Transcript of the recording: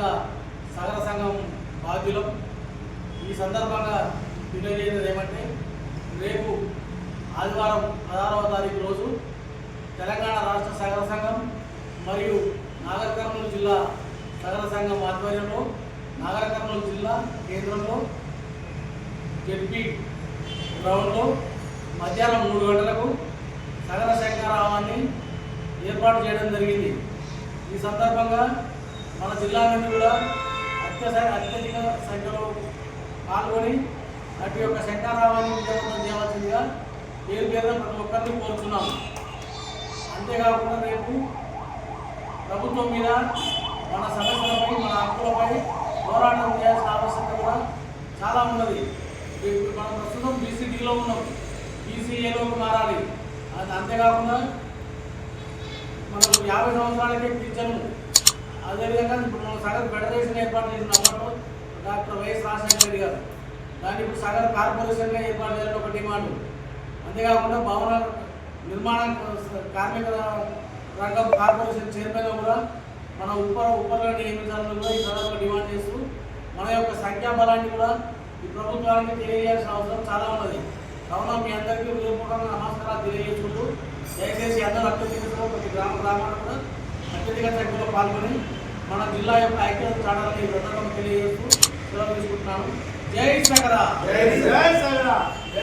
జిల్లా సగర సంఘం బాధ్యులం. ఈ సందర్భంగా తెలియజేయడం ఏమంటే రేపు ఆదివారం పదహారవ తారీఖు రోజు తెలంగాణ రాష్ట్ర సగర సంఘం మరియు నాగర్ కర్నూలు జిల్లా సగర సంఘం ఆధ్వర్యంలో నాగర్ కర్నూలు జిల్లా కేంద్రంలో జడ్పీ గ్రౌండ్లో మధ్యాహ్నం మూడు గంటలకు సగర శంకరావాన్ని ఏర్పాటు చేయడం జరిగింది. ఈ సందర్భంగా మన జిల్లా నుండి కూడా అత్యస అత్యధిక సంఖ్యలో పాల్గొని అటు యొక్క శంకారావాన్ని విజయవంతం చేయవలసిందిగా పేరు పేరున ప్రతి ఒక్కరిని కోరుతున్నాం అంతేకాకుండా రేపు ప్రభుత్వం మీద మన సమస్యలపై మన హక్కులపై పోరాటం చేయాల్సిన ఆవశ్యకత కూడా చాలా ఉన్నది. మనం ప్రస్తుతం బీసీడీలో ఉన్నాం. బీసీఏలోకి మారాలి. అది అంతేకాకుండా మనకు యాభై సంవత్సరాలకే పింఛను అదేవిధంగా ఇప్పుడు మనం సగం ఫెడరేషన్ ఏర్పాటు చేసిన అప్పట్లో డాక్టర్ వైఎస్ రాజశేఖర రెడ్డి గారు. దాన్ని ఇప్పుడు సగం కార్పొరేషన్గా ఏర్పాటు చేయాలని ఒక డిమాండ్ అంతేకాకుండా భవన నిర్మాణ కార్మిక రంగం కార్పొరేషన్ చైర్మన్ కూడా మన ఉప ఉపలో నియమించాలని కూడా ఈ సందర్భంగా డిమాండ్ చేస్తూ మన యొక్క సంఖ్యాబలాన్ని కూడా ఈ ప్రభుత్వానికి తెలియజేయాల్సిన అవసరం చాలా ఉన్నది. కావున మీ అందరికీ హృదయపూర్వకంగా నమస్కారాలు తెలియజేసుకుంటూ దయచేసి అందరూ అత్యధిక ప్రతి గ్రామ గ్రామాలు కూడా అత్యధిక సంఖ్యలో పాల్గొని మన జిల్లా యొక్క ఐక్యత చాడాలని వ్రతం తెలియజేస్తూ సెలవు తీసుకుంటున్నాను. జై సగరా. జై శ్రీరామ్